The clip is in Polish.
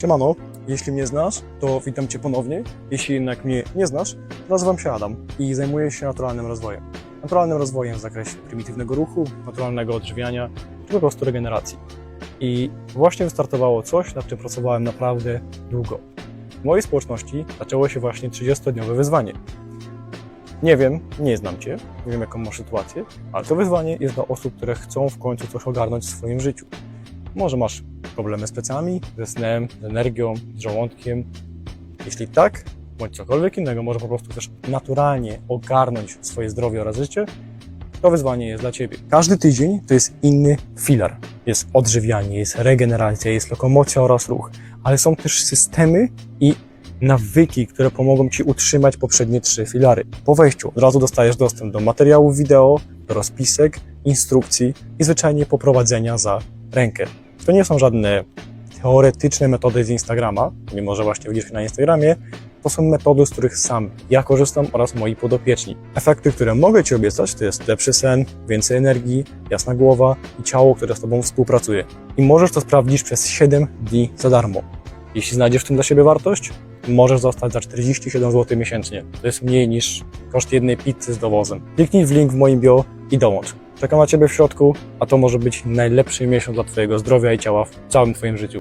Siemano, jeśli mnie znasz, to witam Cię ponownie. Jeśli jednak mnie nie znasz, nazywam się Adam i zajmuję się naturalnym rozwojem. Naturalnym rozwojem w zakresie prymitywnego ruchu, naturalnego odżywiania, czy po prostu regeneracji. I właśnie wystartowało coś, nad czym pracowałem naprawdę długo. W mojej społeczności zaczęło się właśnie 30-dniowe wyzwanie. Nie wiem, nie znam Cię, nie wiem jaką masz sytuację, ale to wyzwanie jest dla osób, które chcą w końcu coś ogarnąć w swoim życiu. Może masz problemy z plecami, ze snem, z energią, z żołądkiem. Jeśli tak, bądź cokolwiek innego, może po prostu też naturalnie ogarnąć swoje zdrowie oraz życie, to wyzwanie jest dla Ciebie. Każdy tydzień to jest inny filar. Jest odżywianie, jest regeneracja, jest lokomocja oraz ruch, ale są też systemy i nawyki, które pomogą Ci utrzymać poprzednie trzy filary. Po wejściu od razu dostajesz dostęp do materiałów wideo, do rozpisek, instrukcji i zwyczajnie poprowadzenia za rękę. To nie są żadne teoretyczne metody z Instagrama, mimo że właśnie widzisz na Instagramie, to są metody, z których sam ja korzystam oraz moi podopieczni. Efekty, które mogę Ci obiecać, to jest lepszy sen, więcej energii, jasna głowa i ciało, które z Tobą współpracuje. I możesz to sprawdzić przez 7 dni za darmo. Jeśli znajdziesz w tym dla siebie wartość, możesz zostać za 47 zł miesięcznie. To jest mniej niż koszt jednej pizzy z dowozem. Kliknij w link w moim bio i dołącz. Czekam na Ciebie w środku, a to może być najlepszy miesiąc dla Twojego zdrowia i ciała w całym Twoim życiu.